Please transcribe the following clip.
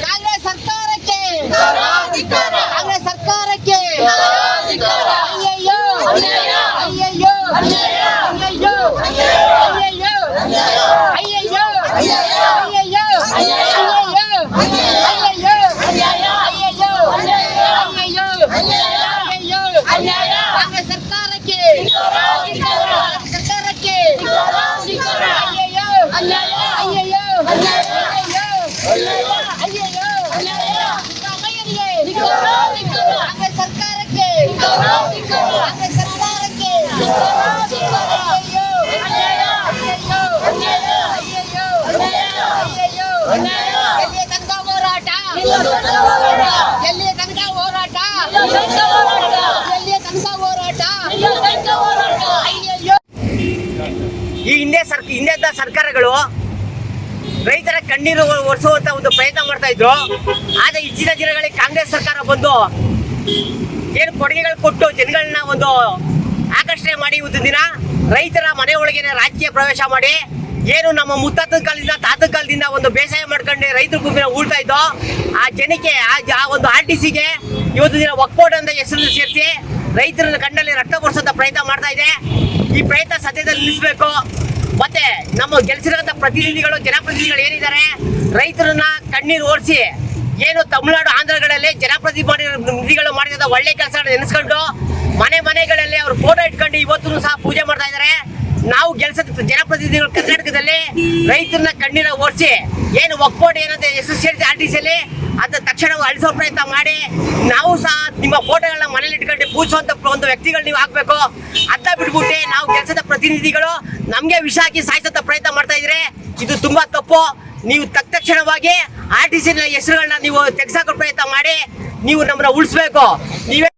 ಕಾಂಗ್ರೆಸ್ ಸರ್ಕಾರಕ್ಕೆ ಕಾಂಗ್ರೆಸ್ ಸರ್ಕಾರಕ್ಕೆ ಅಯ್ಯಯ್ಯೋ ಅಯ್ಯಯ್ಯೋ ಅಯ್ಯಯ್ಯೋ ಅಯ್ಯಯ್ಯೋ ಅಯ್ಯಯ್ಯೋ ಅಯ್ಯಯ್ಯೋ ಅಯ್ಯಯ್ಯೋ ಅಯ್ಯಯ್ಯೋ ಅಯ್ಯಯ್ಯೋ ಅಯ್ಯಯ್ಯೋ ಸರ್ಕಾರಕ್ಕೆ ತನಕ ಹೋರಾಟ ಎಲ್ಲಿ ತನಕ ಹೋರಾಟ ಎಲ್ಲಿ ತನಕ ಹೋರಾಟ ಈ ಹಿಂದೆ ಸರ್ ಹಿಂದೆ ಸರ್ಕಾರಗಳು ಕಣ್ಣೀರು ಒರೆಸುವಂತ ಒಂದು ಪ್ರಯತ್ನ ಮಾಡ್ತಾ ಇದ್ರು. ಆದ್ರೆ ಇಚ್ಚಿನ ದಿನಗಳಲ್ಲಿ ಕಾಂಗ್ರೆಸ್ ಸರ್ಕಾರ ಬಂದು ಏನು ಕೊಡುಗೆಗಳು ಕೊಟ್ಟು ಜನಗಳನ್ನ ಒಂದು ಆಕರ್ಷಣೆ ಮಾಡಿ ಒಂದು ದಿನ ರೈತರ ಮನೆ ಒಳಗೇನೆ ರಾಜಕೀಯ ಪ್ರವೇಶ ಮಾಡಿ ಏನು ನಮ್ಮ ಮುತ್ತಾತದ ಕಾಲದಿಂದ ತಾತದ ಕಾಲದಿಂದ ಒಂದು ಬೇಸಾಯ ಮಾಡ್ಕೊಂಡು ರೈತರ ಗುಂಪಿನ ಉಳ್ತಾ ಇದ್ದೋ, ಆ ಜನಕ್ಕೆ ಆ ಒಂದು ಆರ್ ಟಿ ಸಿಗೆ ಇವತ್ತು ದಿನ ಒಕ್ಬೋರ್ಡ್ ಅಂತ ಹೆಸರು ಸೇರಿಸಿ ರೈತರ ಕಣ್ಣಲ್ಲಿ ರಕ್ತ ಕೊಡಿಸೋಂಥ ಪ್ರಯತ್ನ ಮಾಡ್ತಾ ಇದೆ. ಈ ಪ್ರಯತ್ನ ಸದ್ಯದಲ್ಲಿ ನಿಲ್ಲಿಸಬೇಕು. ಮತ್ತೆ ನಮ್ಮ ಗೆಲ್ಸಿರೋಂಥ ಪ್ರತಿನಿಧಿಗಳು, ಜನಪ್ರತಿನಿಧಿಗಳು ಏನಿದ್ದಾರೆ? ರೈತರನ್ನ ಕಣ್ಣೀರು ಓಡಿಸಿ ಏನು ತಮಿಳುನಾಡು ಆಂಧ್ರಗಳಲ್ಲಿ ಜನಪ್ರತಿನಿಧಿಗಳು ಮಾಡಿದ ಒಳ್ಳೆ ಕೆಲಸ ನೆನೆಸ್ಕೊಂಡು ಮನೆ ಮನೆಗಳಲ್ಲಿ ಅವರು ಫೋಟೋ ಇಟ್ಕೊಂಡು ಇವತ್ತು ಸಹ ಪೂಜೆ ಮಾಡ್ತಾ ಇದ್ದಾರೆ. ನಾವು ಗೆಲ್ಸದ ಜನಪ್ರತಿನಿಧಿಗಳು ಕರ್ನಾಟಕದಲ್ಲಿ ರೈತರನ್ನ ಕಣ್ಣೀರ ಓಡಿಸಿ ಏನು ಒಕ್ಕೋಟ್ ಏನಂತ ಹೆಸರು ಸೇರಿಸಿ ಆರ್ ಟಿ ಸಿಯಲ್ಲಿ ಅದನ್ನ ತಕ್ಷಣ ಅಳಿಸೋ ಪ್ರಯತ್ನ ಮಾಡಿ ನಾವು ಸಹ ನಿಮ್ಮ ಫೋಟೋಗಳನ್ನ ಮನೇಲಿ ಇಟ್ಕೊಂಡು ಪೂಜಿಸುವಂತ ಒಂದು ವ್ಯಕ್ತಿಗಳು ನೀವು ಹಾಕ್ಬೇಕು ಅದ ಬಿಟ್ಬಿಟ್ಟು ನಾವು ಕೆಲಸದ ಪ್ರತಿನಿಧಿಗಳು ನಮ್ಗೆ ವಿಷ ಹಾಕಿ ಸಾಯಿಸೋಂಥ ಪ್ರಯತ್ನ ಮಾಡ್ತಾ ಇದ್ರೆ ಇದು ತುಂಬಾ ತಪ್ಪು. ನೀವು ತಕ್ ತಕ್ಷಣವಾಗಿ ಆರ್ ಟಿ ಸಿ ಹೆಸರುಗಳನ್ನ ನೀವು ತೆಗೆಸಾಕೋ ಪ್ರಯತ್ನ ಮಾಡಿ ನೀವು ನಮ್ಮನ್ನ ಉಳಿಸ್ಬೇಕು. ನೀವೇ